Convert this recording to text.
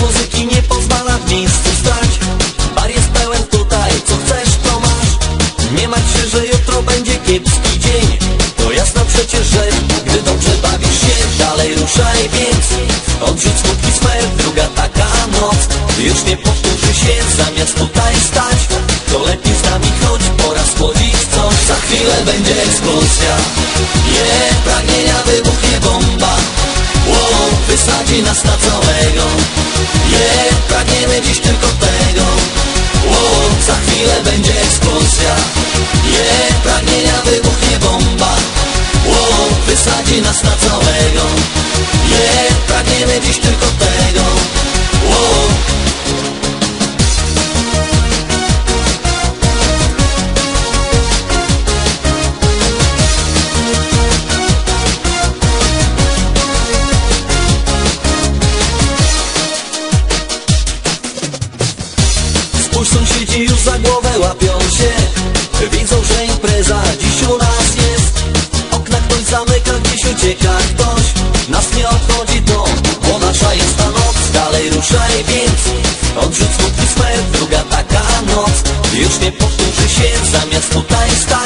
Muzyki nie pozwala w miejscu stać. Bar jest pełen tutaj, co chcesz to masz. Nie martw się, że jutro będzie kiepski dzień. To jasna przecież, że gdy dobrze bawisz się Dalej ruszaj więc Odrzuć smutki smer, druga taka noc. Już nie powtórzy się, zamiast tutaj stać To lepiej z nami chodź, pora schłodzić coś. Za chwilę będzie eksplozja. Je, yeah, pragnienia wybuchnie bomba. Wow, wysadzi nas na tego. Za chwilę będzie eksplozja. Je, pragnienia wybuchnie bomba. Wow, Wysadzi nas na całego. Je, pragniemy dziś tylko sąsiedzi już za głowę łapią się. Widzą, że impreza dziś u nas jest. Okna ktoś zamyka, gdzieś ucieka ktoś. Nas nie obchodzi to, bo nasza jest ta noc. Dalej ruszaj więc, odrzuć smutny smer Druga taka noc, już nie powtórzy się Zamiast tutaj stać.